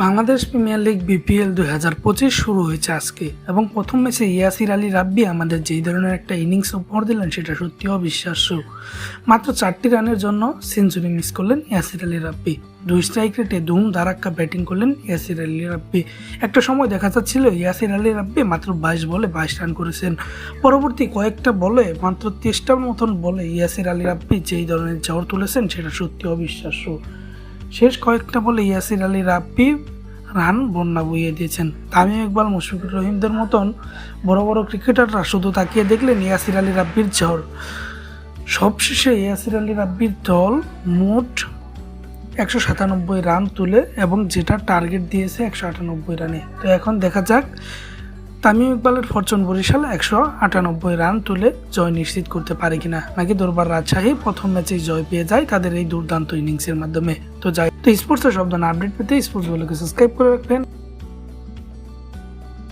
Bangladesh premier league BPL দুই হাজার পঁচিশ শুরু হয়েছে আজকে এবং প্রথম ম্যাচে ইয়াসির আলী রাব্বি আমাদের যেই ধরনের একটা ইনিংস উপহার দিলেন সেটা সত্যি অবিশ্বাস্য। মাত্র চারটি রানের জন্য সেঞ্চুরি মিস করলেন ইয়াসির আলী রাব্বি। দুই স্ট্রাইক রেটে ধুম ধারাক্কা ব্যাটিং করলেন ইয়াসির আলী রাব্বি। একটা সময় দেখা যাচ্ছিল ইয়াসির আলী রাব্বি মাত্র বাইশ বলে বাইশ রান করেছেন। পরবর্তী কয়েকটা বলে মাত্র তেইশটার মতন বলে ইয়াসির আলী রাব্বি যেই ধরনের ঝড় তুলেছেন সেটা সত্যি অবিশ্বাস্য। শেষ কয়েকটা বলে ইয়াসির আলী রাব্বি রান বন্যা বইয়ে দিয়েছেন। তামিম ইকবাল, মুশফিকুর রহিমদের মতন বড় বড় ক্রিকেটাররা শুধু তাকিয়ে দেখলেন ইয়াসির আলী রাব্বির ঝড়। সবশেষে ইয়াসির আলী রাব্বির দল মোট একশো সাতানব্বই রান তুলে এবং যেটা টার্গেট দিয়েছে একশো আটানব্বই রানে। তো এখন দেখা যাক তামিম ইকবালের ফরচুন বরিশাল একশো আটানব্বই রান তুলে জয় নিশ্চিত করতে পারে কিনা, নাকি দরবার রাজশাহী প্রথম ম্যাচে জয় পেয়ে যায় তাদের এই দুর্দান্ত ইনিংসের মাধ্যমে? তো যাই তো স্পোর্টসের শব্দ আপডেট পেতে স্পোর্টস বলে সাবস্ক্রাইব করে রাখবেন।